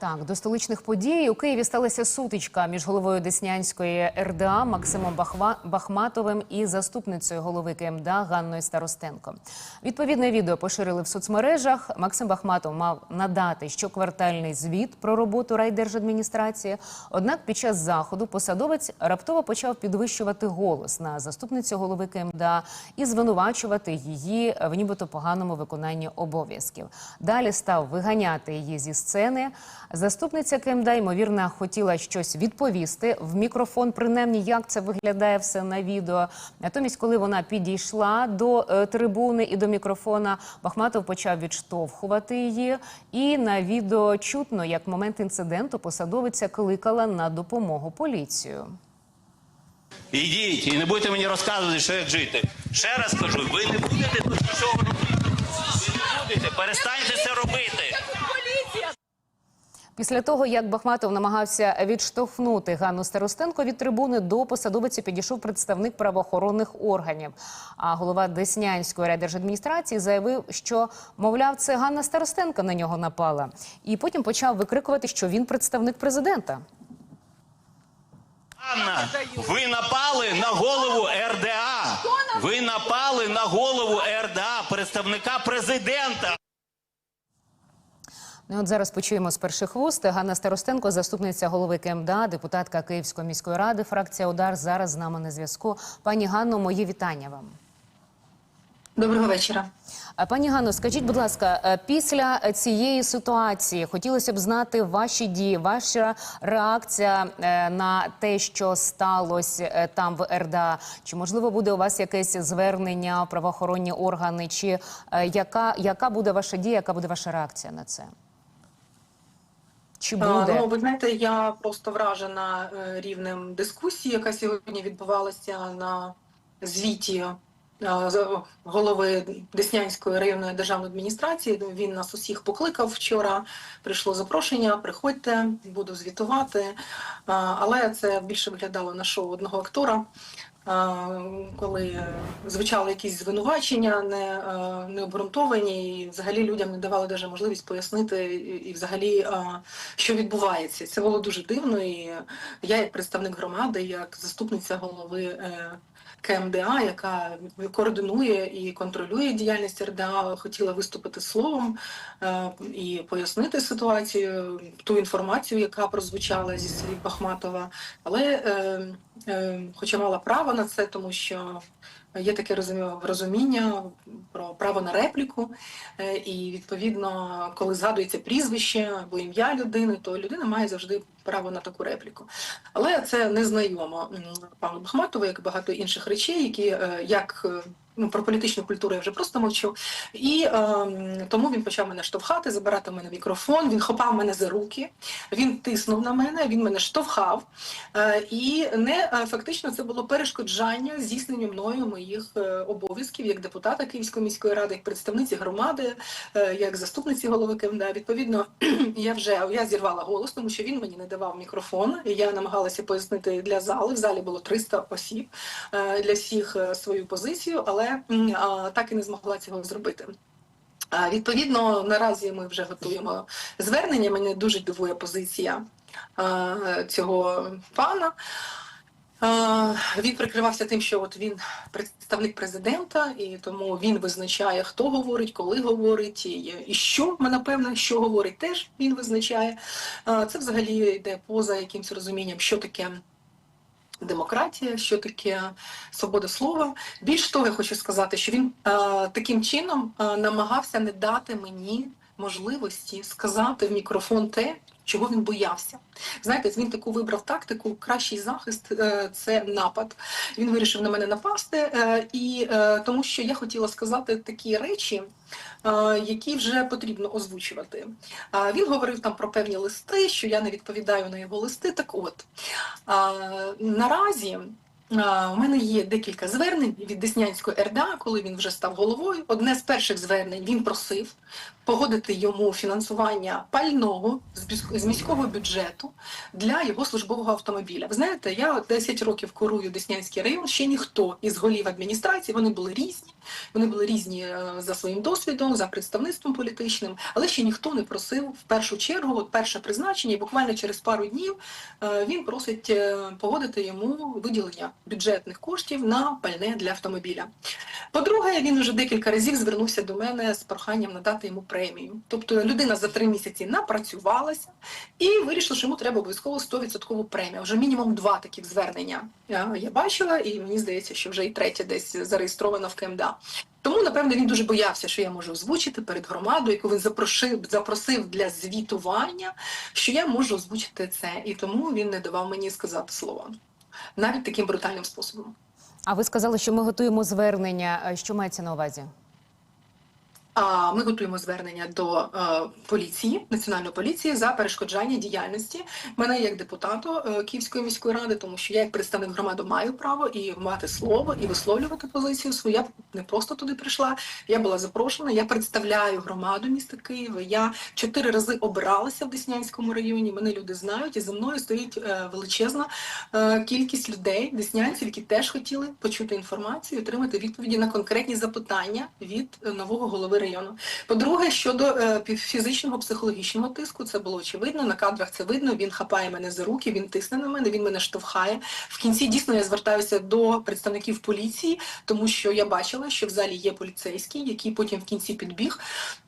Так, до столичних подій у Києві сталася сутичка між головою Деснянської РДА Максимом Бахва... Бахматовим і заступницею голови КМДА Ганною Старостенко. Відповідне відео поширили в соцмережах. Максим Бахматов мав надати щоквартальний звіт про роботу райдержадміністрації. Однак під час заходу посадовець раптово почав підвищувати голос на заступницю голови КМДА і звинувачувати її в нібито поганому виконанні обов'язків. Далі став виганяти її зі сцени. Заступниця КМДА, ймовірно, хотіла щось відповісти в мікрофон, принаймні як це виглядає все на відео. Натомість, коли вона підійшла до е, трибуни і до мікрофона, Бахматов почав відштовхувати її. І на відео чутно, як момент інциденту посадовиця кликала на допомогу поліцію. Ідіть і не будете мені розказувати, що як жити. Ще раз кажу, ви не будете тут нічого робити. Ви не будете, перестаньте це робити. Після того, як Бахматов намагався відштовхнути Ганну Старостенко від трибуни, до посадовиці підійшов представник правоохоронних органів. А голова Деснянської райдержадміністрації заявив, що мовляв, це Ганна Старостенко на нього напала, і потім почав викрикувати, що він представник президента. Анна, ви напали на голову РДА. Ви напали на голову РДА, представника президента. Ну, от зараз почуємо з перших вуст. Ганна Старостенко, заступниця голови КМДА, депутатка Київської міської ради, фракція Удар зараз з нами на зв'язку. Пані Ганно, мої вітання вам. Доброго вечора. Пані Ганно, скажіть, будь ласка, е, після цієї ситуації хотілося б знати ваші дії, ваша реакція е, на те, що сталося е, там в РДА. Чи можливо буде у вас якесь звернення правоохоронні органи? Чи яка, яка буде ваша дія, яка буде ваша реакція на це? Чи А, буде? Ну, ви знаєте, я просто вражена е, рівнем дискусії, яка сьогодні відбувалася на звіті е, голови Деснянської районної державної адміністрації. Він нас усіх покликав вчора. Прийшло запрошення. Приходьте, буду звітувати. Але це більше виглядало на шоу одного актора. Коли звучали якісь звинувачення, не, е, не обґрунтовані, і взагалі людям не давали даже можливість пояснити і, взагалі, що відбувається. Це було дуже дивно. І я, як представник громади, як заступниця голови е, КМДА, яка координує і контролює діяльність РДА, хотіла виступити словом е, і пояснити ситуацію, ту інформацію, яка прозвучала зі слів Бахматова. Але е, е, хоча мала право на це, тому що є таке розуміння про право на репліку, Е, і відповідно, коли згадується прізвище або ім'я людини, то людина має завжди право на таку репліку. Але це не знайомо Бахматову, як багато інших речей, які е, як е, ну про політичну культуру я вже просто мовчу. І е, тому він почав мене штовхати, забирати в мене мікрофон. Він хопав мене за руки, він тиснув на мене, він мене штовхав. Е, і не е, фактично це було перешкоджання здійсненню мною моїх е, обов'язків як депутата Київської міської ради, як представниці громади, е, як заступниці голови КМДА. Відповідно, я вже я зірвала голос, тому що він мені не давав мікрофон. Я намагалася пояснити для зали. В залі було 300 осіб е, для всіх е, свою позицію, але так і не змогла цього зробити. Відповідно, наразі ми вже готуємо звернення. Мене дуже дивує позиція цього пана. Він прикривався тим, що от він представник президента, і тому він визначає, хто говорить, коли говорить, і, що напевно, що говорить, теж він визначає. Це взагалі йде поза якимось розумінням, що таке. Демократія, що таке свобода слова. Більш того, я хочу сказати, що він е, таким чином е, намагався не дати мені можливості сказати в мікрофон те, чого він боявся. Знаєте, він таку вибрав тактику, кращий захист е, це напад. Він вирішив на мене напасти, е, і е, тому що я хотіла сказати такі речі, які вже потрібно озвучувати. Він говорив там про певні листи, що я не відповідаю на його листи. Так от наразі у мене є декілька звернень від Деснянської РДА, коли він вже став головою. Одне з перших звернень він просив погодити йому фінансування пального з міського бюджету для його службового автомобіля. Ви знаєте, я 10 років курую Деснянський район. Ще ніхто із голів адміністрації вони були різні. Вони були різні е, за своїм досвідом, за представництвом політичним, але ще ніхто не просив в першу чергу, от перше призначення, і буквально через пару днів е, він просить е, погодити йому виділення бюджетних коштів на пальне для автомобіля. По-друге, він вже декілька разів звернувся до мене з проханням надати йому премію. Тобто людина за три місяці напрацювалася і вирішила, що йому треба обов'язково 100% премію. Вже мінімум два таких звернення я бачила, і мені здається, що вже і третє десь зареєстровано в КМДА. Тому, напевно, він дуже боявся, що я можу озвучити перед громадою, яку він запросив, запросив для звітування, що я можу озвучити це. І тому він не давав мені сказати слова. Навіть таким брутальним способом. А ви сказали, що ми готуємо звернення. Е, Що мається на увазі? Ми готуємо звернення до е, поліції, національної поліції за перешкоджання діяльності мене як депутату е, Київської міської ради, тому що я як представник громади маю право і мати слово і висловлювати позицію свою. Я не просто туди прийшла. Я була запрошена. Я представляю громаду міста Києва. Я чотири рази обиралася в Деснянському районі. Мене люди знають, і за мною стоїть е, величезна кількість людей, деснянців, які теж хотіли почути інформацію, отримати відповіді на конкретні запитання від нового голови району. По-друге, щодо е, фізичного психологічного тиску, це було очевидно. На кадрах це видно. Він хапає мене за руки, він тисне на мене, він мене штовхає. В кінці дійсно я звертаюся до представників поліції, тому що я бачила, що в залі є поліцейський, який потім в кінці підбіг.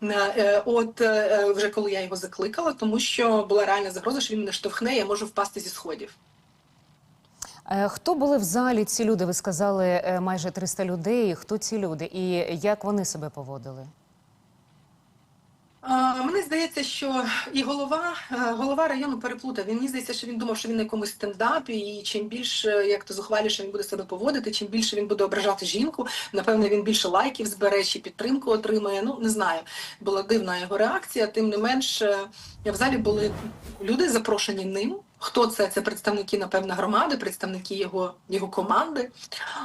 Е, е, От е, вже коли я його закликала, тому що була реальна загроза, що він мене штовхне, я можу впасти зі сходів. Е, Хто були в залі ці люди? Ви сказали е, майже 300 людей. Хто ці люди і як вони себе поводили? Мені здається, що і голова, е, голова району переплутав. Він мені здається, що він думав, що він на якомусь стендапі, і чим більше, як то зухваліше він буде себе поводити, чим більше він буде ображати жінку, напевно, він більше лайків збере чи підтримку отримає. Ну не знаю. Була дивна його реакція. Тим не менш, в залі були люди запрошені ним. Хто це? Це представники, напевно, громади, представники його, його команди.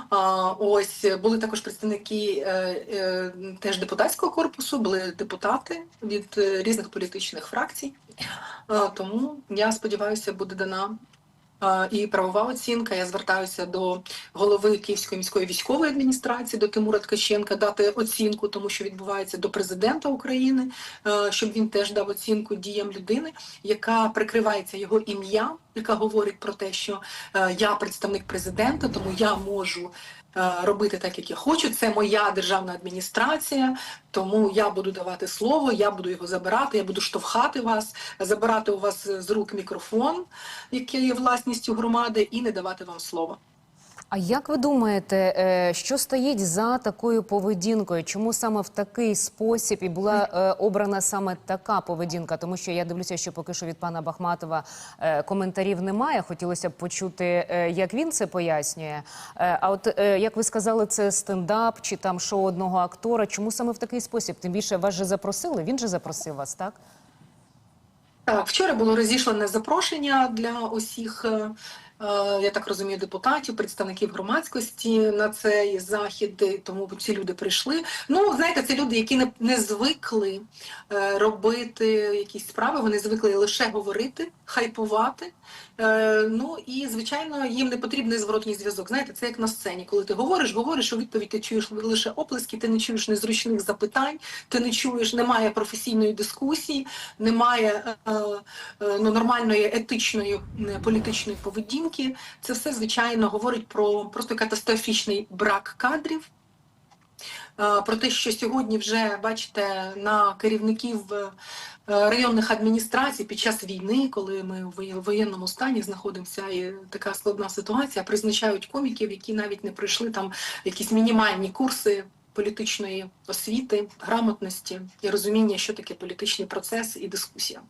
А, ось були також представники е, е, теж депутатського корпусу, були депутати від е, різних політичних фракцій. Тому я сподіваюся, буде дана. І правова оцінка. Я звертаюся до голови Київської міської військової адміністрації, до Тимура Ткаченка, дати оцінку тому, що відбувається до президента України, е, щоб він теж дав оцінку діям людини, яка прикривається його ім'ям, яка говорить про те, що е, я представник президента, тому я можу робити так, як я хочу. Це моя державна адміністрація, тому я буду давати слово, я буду його забирати, я буду штовхати вас, забирати у вас з рук мікрофон, який є власністю громади, і не давати вам слова. А як ви думаєте, е, що стоїть за такою поведінкою? Чому саме в такий спосіб і була е, обрана саме така поведінка? Тому що я дивлюся, що поки що від пана Бахматова е, коментарів немає. Хотілося б почути, як він це пояснює. А от як ви сказали, це стендап чи там шоу одного актора? Чому саме в такий спосіб? Тим більше вас же запросили. Він же запросив вас, так? Так, вчора було розійшлене запрошення для усіх, я так розумію, депутатів, представників громадськості на цей захід, тому ці люди прийшли. Ну, знаєте, це люди, які не, не звикли е, робити якісь справи, вони звикли лише говорити, хайпувати. Е, ну і звичайно, їм не потрібний зворотній зв'язок. Знаєте, це як на сцені, коли ти говориш, говориш, у відповідь ти чуєш лише оплески, ти не чуєш незручних запитань, ти не чуєш, немає професійної дискусії, немає е, е, ну, нормальної етичної е, політичної поведінки. Це все звичайно говорить про просто катастрофічний брак кадрів. Е, Про те, що сьогодні вже бачите на керівників е, районних адміністрацій під час війни, коли ми в воєнному стані знаходимося, і така складна ситуація, призначають коміків, які навіть не пройшли там якісь мінімальні курси політичної освіти, грамотності і розуміння, що таке політичний процес і дискусія.